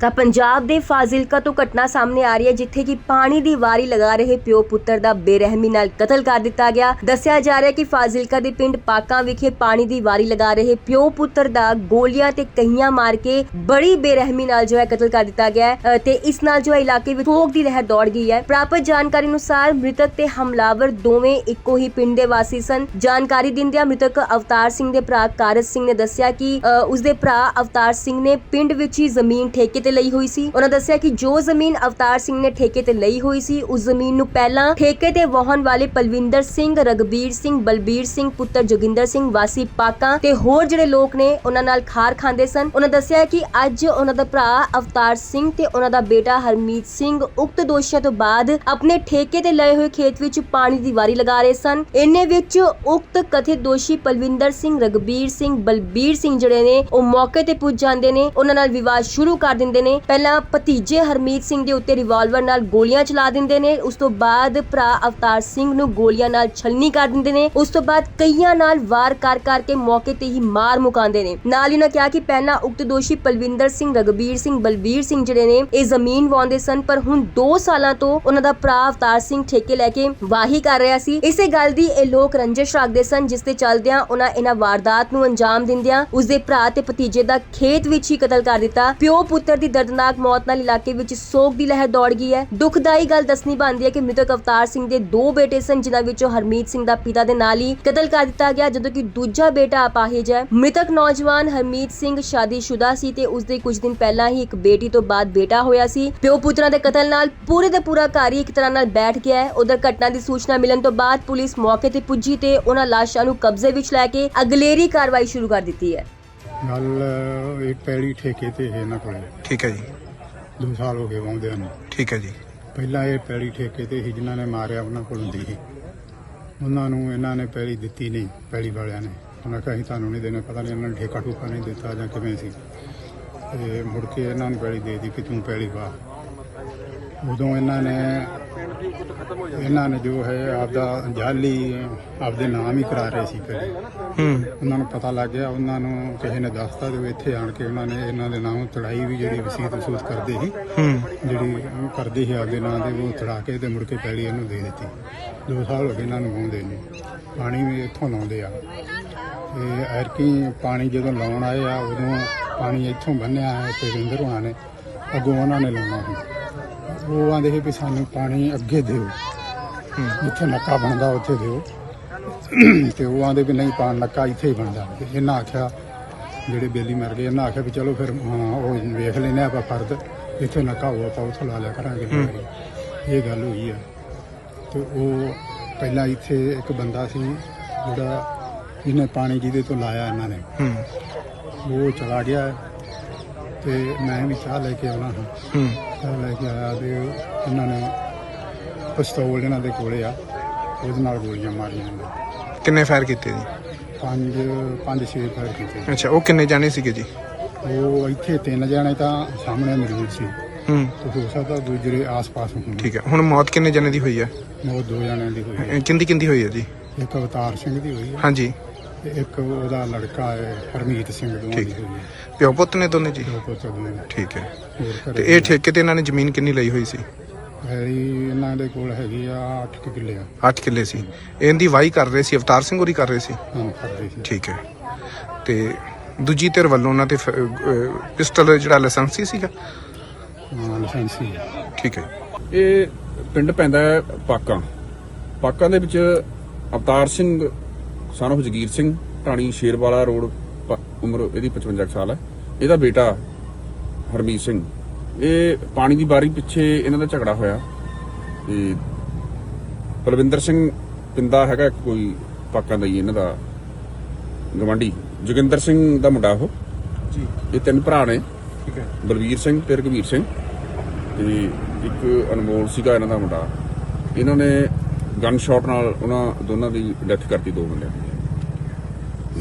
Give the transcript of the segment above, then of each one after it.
ਤਾਂ ਪੰਜਾਬ ਦੇ ਫਾਜ਼ਿਲਕਾ ਤੋਂ ਘਟਨਾ ਸਾਹਮਣੇ ਆ ਰਹੀ ਹੈ ਜਿੱਥੇ ਕਿ ਪਾਣੀ ਦੀ ਵਾਰੀ ਲਗਾ ਰਹੇ ਪਿਓ ਪੁੱਤਰ ਦਾ ਬੇਰਹਿਮੀ ਨਾਲ ਕਤਲ ਕਰ ਦਿੱਤਾ ਗਿਆ। ਦੱਸਿਆ ਜਾ ਰਿਹਾ ਹੈ ਕਿ ਫਾਜ਼ਿਲਕਾ ਦੇ ਪਿੰਡ ਪਾਕਾਂ ਵਿਖੇ ਪਾਣੀ ਦੀ ਵਾਰੀ ਲਗਾ ਰਹੇ ਪਿਓ ਪੁੱਤਰ ਦਾ ਗੋਲੀਆਂ ਤੇ ਕਹੀਆਂ ਮਾਰ ਕੇ ਬੜੀ ਬੇਰਹਿਮੀ ਨਾਲ ਜੋ ਹੈ ਕਤਲ ਕਰ ਦਿੱਤਾ ਗਿਆ ਹੈ ਤੇ ਇਸ ਨਾਲ ਜੋ ਹੈ ਇਲਾਕੇ ਵਿੱਚ ਸੋਗ ਦੀ ਲਹਿਰ ਦੌੜ ਗਈ ਹੈ। ਪ੍ਰਾਪਤ ਜਾਣਕਾਰੀ ਅਨੁਸਾਰ ਮ੍ਰਿਤਕ ਤੇ ਹਮਲਾਵਰ ਦੋਵੇਂ ਇੱਕੋ ਹੀ ਪਿੰਡ ਦੇ ਵਾਸੀ ਸਨ। ਜਾਣਕਾਰੀ ਦਿੰਦਿਆਂ ਮ੍ਰਿਤਕ ਅਵਤਾਰ ਸਿੰਘ ਦੇ ਭਰਾ ਕਾਰਜ ਸਿੰਘ ਨੇ ਦੱਸਿਆ ਕਿ ਅ, ਉਸਦੇ ਭਰਾ ਅਵਤਾਰ ਸਿੰਘ ਨੇ ਪਿੰਡ ਵਿੱਚ ਹੀ ਜ਼ਮੀਨ ਠੇਕੇ ਤੇ ਲਈ ਹੋਈ ਸੀ। ਉਹਨਾਂ ਦੱਸਿਆ ਕਿ ਜੋ ਜ਼ਮੀਨ ਅਵਤਾਰ ਸਿੰਘ ਨੇ ਠੇਕੇ ਤੇ ਲਈ ਹੋਈ ਸੀ, ਉਸ ਜ਼ਮੀਨ ਨੂੰ ਪਹਿਲਾਂ ਠੇਕੇ ਤੇ ਵਾਹਨ ਵਾਲੇ ਪਲਵਿੰਦਰ ਸਿੰਘ ਰਗਬੀਰ ਸਿੰਘ, ਬਲਬੀਰ ਸਿੰਘ, ਪੁੱਤਰ ਜੋਗਿੰਦਰ ਸਿੰਘ, ਵਾਸੀ ਪਾਕਾਂ ਤੇ ਹੋਰ ਜਿਹੜੇ ਲੋਕ ਨੇ, ਉਹਨਾਂ ਨਾਲ ਖਾਰ ਖਾਂਦੇ ਸਨ। ਉਹਨਾਂ ਦੱਸਿਆ ਕਿ ਅੱਜ ਉਹਨਾਂ ਦਾ ਭਰਾ ਅਵਤਾਰ ਸਿੰਘ ਤੇ ਉਹਨਾਂ ਦਾ ਬੇਟਾ ਹਰਮੀਤ ਸਿੰਘ ਉਕਤ ਦੋਸ਼ੀਆਂ ਤੋਂ ਬਾਅਦ ਆਪਣੇ ਠੇਕੇ ਤੇ ਲਏ ਹੋਏ ਖੇਤ ਵਿੱਚ ਪਾਣੀ ਦੀ ਵਾਰੀ ਲਗਾ ਰਹੇ ਸਨ। ਇੰਨੇ ਵਿੱਚ ਉਕਤ ਕਥਿਤ ਦੋਸ਼ੀ ਪਲਵਿੰਦਰ ਸਿੰਘ ਰਗਬੀਰ ਸਿੰਘ, ਬਲਬੀਰ ਸਿੰਘ ਜਿਹੜੇ ਨੇ, ਉਹ ਮੌਕੇ ਤੇ ਪੁੱਜ ਜਾਂਦੇ ਨੇ। ਉਹਨਾਂ ਨਾਲ ਵਿਵਾਦ ਸ਼ੁਰੂ ਕਰ ਦਿੰਦੇ ਨੇ। ਪਹਿਲਾਂ ਭਤੀਜੇ ਹਰਮੀਤ ਸਿੰਘ ਦੇ ਉੱਤੇ ਰਿਵਾਲਵਰ ਨਾਲ ਗੋਲੀਆਂ ਚਲਾ ਦਿੰਦੇ ਨੇ। ਉਸ ਤੋਂ ਬਾਅਦ ਭਰਾ ਅਵਤਾਰ ਸਿੰਘ ਨੂੰ ਗੋਲੀਆਂ ਨਾਲ ਛਲਨੀ ਕਰ ਦਿੰਦੇ ਨੇ। ਉਸ ਤੋਂ ਬਾਅਦ ਕਈਆਂ ਨਾਲ ਵਾਰ ਕਰ ਕਰਕੇ ਮੌਕੇ ਤੇ ਹੀ ਮਾਰ ਮੁਕਾਉਂਦੇ ਨੇ। ਨਾਲ ਹੀ ਉਹਨਾਂ ਕਿਹਾ ਕਿ ਪਹਿਲਾਂ ਉਕਤ ਦੋਸ਼ੀ ਪਲਵਿੰਦਰ ਸਿੰਘ ਰਗਬੀਰ ਸਿੰਘ ਬਲਬੀਰ ਸਿੰਘ ਜਿਹੜੇ ਨੇ, ਇਹ ਜ਼ਮੀਨ ਵਾਉਂਦੇ ਸਨ। ਪਰ ਹੁਣ 2 ਸਾਲਾਂ ਤੋਂ ਉਹਨਾਂ ਦਾ ਭਰਾ ਅਵਤਾਰ ਸਿੰਘ ਠੇਕੇ ਲੈ ਕੇ ਵਾਹੀ ਕਰ ਰਿਹਾ ਸੀ। ਇਸੇ ਗੱਲ ਦੀ ਇਹ ਲੋਕ ਰੰਜਿਸ਼ ਰੱਖਦੇ ਸਨ, ਜਿਸ ਤੇ ਚੱਲਦਿਆਂ ਉਹਨਾਂ ਇਹਨਾਂ ਵਾਰਦਾਤ ਨੂੰ ਅੰਜਾਮ ਦਿੰਦਿਆਂ ਉਸਦੇ ਭਰਾ ਤੇ ਭਤੀਜੇ ਦਾ ਖੇਤ ਵਿੱਚ ਹੀ ਕਤਲ ਕਰ ਦਿੱਤਾ। ਪਿਓ ਪੁੱਤਰ ਦੀ ਦਰਦਨਾਕ ਮੌਤ ਨਾਲ ਇਲਾਕੇ ਵਿੱਚ ਸੋਗ ਦੀ ਲਹਿਰ ਦੌੜ ਗਈ ਹੈ। ਦੁਖਦਾਈ ਗੱਲ ਦੱਸਣੀ ਬਣਦੀ ਹੈ ਕਿ ਮ੍ਰਿਤਕ ਅਵਤਾਰ ਸਿੰਘ ਦੇ ਦੋ ਬੇਟੇ ਸਨ, ਜਿਨ੍ਹਾਂ ਵਿੱਚੋਂ ਹਰਮੀਤ ਸਿੰਘ ਦਾ ਪਿਤਾ ਦੇ ਨਾਲ ਹੀ ਕਤਲ ਕਰ ਦਿੱਤਾ ਗਿਆ, ਜਦੋਂ ਕਿ ਦੂਜਾ ਬੇਟਾ ਅਪਾਹਿਜ ਹੈ। ਮ੍ਰਿਤਕ ਨੌਜਵਾਨ ਹਰਮੀਤ ਸਿੰਘ ਸ਼ਾਦੀशुदा ਸੀ ਤੇ ਉਸਦੇ ਕੁਝ ਦਿਨ ਪਹਿਲਾਂ ਹੀ ਇੱਕ ਬੇਟੀ ਤੋਂ ਬਾਅਦ ਬੇਟਾ ਹੋਇਆ ਸੀ। ਪਿਓ ਪੁੱਤਰਾਂ ਦੇ ਕਤਲ ਨਾਲ ਪੂਰੇ ਦਾ ਪੂਰਾ ਘਰ ਹੀ ਇੱਕ ਤਰ੍ਹਾਂ ਨਾਲ ਬੈਠ ਗਿਆ ਹੈ। ਉਧਰ ਘਟਨਾ ਦੀ ਸੂਚਨਾ ਮਿਲਣ ਤੋਂ ਬਾਅਦ ਪੁਲਿਸ ਮੌਕੇ ਤੇ ਪੁੱਜੀ ਤੇ ਉਹਨਾਂ ਲਾਸ਼ਾਂ ਨੂੰ ਕਬਜ਼ੇ ਵਿੱਚ ਲੈ ਕੇ ਅਗਲੇਰੀ ਕਾਰਵਾਈ ਸ਼ੁਰੂ ਕਰ ਦਿੱਤੀ ਹੈ। ਗੱਲ ਇਹ ਪੈਲੀ ਠੇਕੇ ਤੇ ਹੈ ਇਹਨਾਂ ਕੋਲੇ। ਠੀਕ ਹੈ ਜੀ। 2 ਸਾਲ ਹੋ ਗਏ ਵਾਉਂਦਿਆਂ ਨੂੰ। ਠੀਕ ਹੈ ਜੀ। ਪਹਿਲਾਂ ਇਹ ਪੈਲੀ ਠੇਕੇ ਤੇ ਸੀ ਜਿਨ੍ਹਾਂ ਨੇ ਮਾਰਿਆ ਉਹਨਾਂ ਕੋਲ ਹੁੰਦੀ ਸੀ। ਉਹਨਾਂ ਨੂੰ ਇਹਨਾਂ ਨੇ ਪੈਲੀ ਦਿੱਤੀ ਨਹੀਂ ਪੈਲੀ ਵਾਲਿਆਂ ਨੇ। ਉਹਨਾਂ ਕਿਹਾ ਅਸੀਂ ਤੁਹਾਨੂੰ ਨਹੀਂ ਦੇਣਾ ਪਤਾ ਨਹੀਂ ਇਹਨਾਂ ਨੇ ਠੇਕਾ ਠੂਕਾ ਨਹੀਂ ਦਿੱਤਾ ਜਾਂ ਕਿਵੇਂ ਸੀ। ਤੇ ਮੁੜ ਕੇ ਇਹਨਾਂ ਨੂੰ ਪੈਲੀ ਦੇ ਦਿੱਤੀ ਕਿ ਤੂੰ ਪੈਲੀ ਵਾ ਉਦੋਂ ਇਹਨਾਂ ਨੇ ਇਹਨਾਂ ਨੇ ਜੋ ਹੈ ਆਪਦਾ ਜਾਲੀ ਆਪਦੇ ਨਾਮ ਹੀ ਕਰਾ ਰਹੇ ਸੀ ਪਹਿਲੇ ਹੂੰ। ਉਹਨਾਂ ਨੂੰ ਪਤਾ ਲੱਗ ਗਿਆ ਉਹਨਾਂ ਨੂੰ ਕਿਸੇ ਨੇ ਦੱਸਤਾ ਤੇ ਉਹ ਇੱਥੇ ਆਣ ਕੇ ਉਹਨਾਂ ਨੇ ਇਹਨਾਂ ਦੇ ਨਾਮ ਤੜਾਈ ਵੀ ਜਿਹੜੀ ਵਸੀਤ ਵਸੂਤ ਕਰਦੇ ਸੀ। ਹੂੰ। ਜਿਹੜੀ ਉਹ ਕਰਦੇ ਸੀ ਆਪਦੇ ਨਾਂ ਦੇ ਉਹ ਤੜਾ ਕੇ ਤੇ ਮੁੜ ਕੇ ਪੈਲੀ ਇਹਨੂੰ ਦੇ ਦਿੱਤੀ। ਦੋ ਸਾਲ ਹੋ ਗਏ ਇਹਨਾਂ ਨੂੰ ਵਾਉਂਦੇ ਨੇ। ਪਾਣੀ ਵੀ ਇੱਥੋਂ ਲਾਉਂਦੇ ਆ। ਤੇ ਐਰਕੀ ਪਾਣੀ ਜਦੋਂ ਲਾਉਣ ਆਏ ਆ ਉਦੋਂ ਪਾਣੀ ਇੱਥੋਂ ਬੰਨਿਆ ਹੈ ਤੇ ਰਿੰਦਰ ਹੋਣਾ ਨੇ ਅੱਗੋਂ ਉਹਨਾਂ ਨੇ ਲਾਉਣਾ ਸੀ। ਉਹ ਆਂਦੇ ਸੀ ਵੀ ਸਾਨੂੰ ਪਾਣੀ ਅੱਗੇ ਦਿਓ। ਜਿੱਥੇ ਨੱਕਾ ਬਣਦਾ ਉੱਥੇ ਦਿਓ। ਤੇ ਉਹ ਆਂਦੇ ਵੀ ਨਹੀਂ ਪਾਣ ਨੱਕਾ ਇੱਥੇ ਹੀ ਬਣਦਾ। ਤੇ ਇਹਨਾਂ ਆਖਿਆ ਜਿਹੜੇ ਬੇਲੀ ਮਰ ਗਏ ਇਹਨਾਂ ਆਖਿਆ ਵੀ ਚਲੋ ਫਿਰ ਉਹ ਵੇਖ ਲੈਨੇ ਆਪਾਂ ਫਰਦ ਇੱਥੇ ਨੱਕਾ ਹੋਊ ਆਪਾਂ ਉੱਥੋਂ ਲਾ ਲਿਆ ਕਰਾਂਗੇ। ਇਹ ਗੱਲ ਹੋਈ ਹੈ ਤੇ ਉਹ ਪਹਿਲਾਂ ਇੱਥੇ ਇੱਕ ਬੰਦਾ ਸੀ ਜਿਹੜਾ ਜਿਹਨੇ ਪਾਣੀ ਜਿਹਦੇ ਤੋਂ ਲਾਇਆ ਇਹਨਾਂ ਨੇ। ਉਹ ਚਲਾ ਗਿਆ। ਤੇ ਮੈਂ ਵੀ ਚਾਹ ਲੈ ਕੇ ਆਉਣਾ ਹਾਂ। ਲੈ ਕੇ ਆਇਆ ਤੇ ਇਹਨਾਂ ਨੇ ਪਿਸਤੌਲ ਇਹਨਾਂ ਦੇ ਕੋਲੇ ਆ ਉਹਦੇ ਨਾਲ ਗੋਲੀਆਂ ਮਾਰੀਆਂ ਨੇ। ਕਿੰਨੇ ਫਾਇਰ ਕੀਤੇ ਜੀ? ਪੰਜ ਪੰਜ ਛੇ ਫਾਇਰ ਕੀਤੇ। ਅੱਛਾ ਉਹ ਕਿੰਨੇ ਜਾਣੇ ਸੀਗੇ ਜੀ? ਉਹ ਇੱਥੇ ਤਿੰਨ ਜਣੇ ਤਾਂ ਸਾਹਮਣੇ ਮੌਜੂਦ ਸੀ। ਹੂੰ। ਤੇ ਹੋ ਸਕਦਾ ਦੂਜੇ ਆਸ-ਪਾਸ ਹੋਣ। ਠੀਕ ਹੈ ਹੁਣ ਮੌਤ ਕਿੰਨੇ ਜਾਣੇ ਦੀ ਹੋਈ ਹੈ? ਮੌਤ ਦੋ ਜਣਿਆਂ ਦੀ ਹੋਈ ਹੈ। ਕਿੰਦੀ ਕਿੰਦੀ ਹੋਈ ਹੈ ਜੀ? ਇੱਕ ਅਵਤਾਰ ਸਿੰਘ ਦੀ ਹੋਈ ਹੈ। ਹਾਂਜੀ। ਤੇ ਇੱਕ ਉਹਦਾ ਲੜਕਾ ਹੈ ਹਰਮੀਤ ਸਿੰਘ ਦੋਵਾਂ ਦੀ ਠੀਕ। ਹੋਈ ਹੈ। ਪਿਓ ਪੁੱਤ ਨੇ ਦੋਨੇ ਜੀ? ਦੋ ਪੁੱਤ ਦੋਵੇਂ ਠੀਕ ਹੈ। ਹੋਰ ਤੇ ਇਹ ਠੇਕੇ ਤੇ ਇਹਨਾਂ ਨੇ ਜ਼ਮੀਨ ਕਿੰਨੀ ਲਈ ਹੋਈ ਸੀ? ਹੈਰੀ ਇਹਨਾਂ ਦੇ ਕੋਲ ਹੈਗੀ ਆ 8 ਕਿੱਲੇ ਆ। 8 ਕਿੱਲੇ ਸੀ। ਇਹਦੀ ਵਾਈ ਕਰ ਰਹੇ ਸੀ ਅਵਤਾਰ ਸਿੰਘ ਹੋਰੀ ਕਰ ਰਹੇ ਸੀ? ਹਾਂ ਕਰਦੇ ਸੀ। ਠੀਕ ਹੈ। ਤੇ ਦੂਜੀ ਧਿਰ ਵੱਲੋਂ ਉਹਨਾਂ ਤੇ ਫ- ਅਹ ਪਿਸਟਲ ਜਿਹੜਾ ਲਾਇਸੈਂਸੀ ਸੀਗਾ? ਹਾਂ ਲਾਇਸੈਂਸੀ ਠੀਕ ਹੈ। ਇਹ ਪਿੰਡ ਪੈਂਦਾ ਹੈ ਪਾਕਾਂ। ਪਾਕਾਂ ਦੇ ਵਿੱਚ ਅਵਤਾਰ ਸਿੰਘ of ਜਗੀਰ ਸਿੰਘ ਢਾਣੀ ਸ਼ੇਰਵਾਲਾ ਰੋਡ ਉਮਰ ਇਹਦੀ 55 ਕੁ ਸਾਲ ਹੈ। ਇਹਦਾ ਬੇਟਾ ਹਰਮੀਤ ਸਿੰਘ। ਇਹ ਪਾਣੀ ਦੀ ਬਾਰੀ ਪਿੱਛੇ ਇਹਨਾਂ ਦਾ ਝਗੜਾ ਹੋਇਆ। ਤੇ ਬਲਵਿੰਦਰ ਸਿੰਘ ਪਿੰਦਾ ਹੈਗਾ ਕੋਈ ਪਾਕਾਂ ਦਾ ਹੀ ਇਹਨਾਂ ਦਾ ਗਵਾਂਢੀ। ਜੋਗਿੰਦਰ ਸਿੰਘ ਦਾ ਮੁੰਡਾ ਉਹ। ਜੀ। ਇਹ ਤਿੰਨ ਭਰਾ ਨੇ। ਠੀਕ ਹੈ। ਬਲਵੀਰ ਸਿੰਘ ਤੇ ਰਘਵੀਰ ਸਿੰਘ। ਤੇ ਇੱਕ ਅਨਮੋਲ ਸੀਗਾ ਇਹਨਾਂ ਦਾ ਮੁੰਡਾ। ਇਹਨਾਂ ਨੇ ਗਨ ਸ਼ਾਟ ਨਾਲ ਉਹਨਾਂ ਦੋਨਾਂ ਦੀ ਡੈਥ ਕਰਤੀ ਦੋ ਬੰਦਿਆਂ ਦੀ।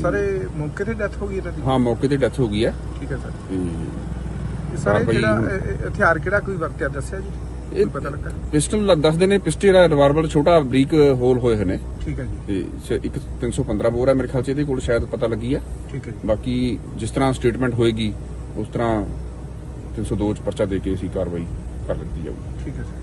ਸਾਰੇ ਮੌਕੇ ਤੇ ਡੈਥ ਹੋ ਗਈ ਇਹਨਾਂ ਦੀ? ਹਾਂ ਮੌਕੇ ਤੇ ਡੈਥ ਹੋ ਗਈ ਹੈ। ਠੀਕ ਹੈ ਸਰ। ਤੇ ਸਾਰੇ ਕਾਰਵਾਈ ਜਿਹੜਾ ਇਹ- ਇਹ ਹਥਿਆਰ ਕਿਹੜਾ ਕੋਈ ਵਰਤਿਆ ਦੱਸਿਆ ਜੀ? ਇਹ ਕੋਈ ਪਤਾ ਲੱਗਾ? ਪਿਸਟਲ ਦੱਸਦੇ ਨੇ ਪਿਸਟਲ ਦਾ ਰਿਵਾਲਵਰ ਛੋਟਾ ਬਰੀਕ ਹੋਲ ਹੋਏ ਹੋਏ ਨੇ। ਠੀਕ ਹੈ ਜੀ। ਤੇ ਸ਼- ਇੱਕ 315 ਬੋਰ ਹੈ ਮੇਰੇ ਖਿਆਲ ਚ ਇਹਦੇ ਕੋਲ ਸ਼ਾਇਦ ਪਤਾ ਲੱਗੀ ਹੈ। ਠੀਕ ਹੈ ਜੀ। ਬਾਕੀ ਜਿਸ ਤਰ੍ਹਾਂ ਸਟੇਟਮੈਂਟ ਹੋਏਗੀ ਉਸ ਤਰ੍ਹਾਂ 302 ਚ ਪਰਚਾ ਦੇ ਕੇ ਅਸੀਂ ਕਾਰਵਾਈ ਕਰ ਲਿੱਤੀ ਜਾਊਗੀ। ਠੀਕ ਹੈ ਸਰ।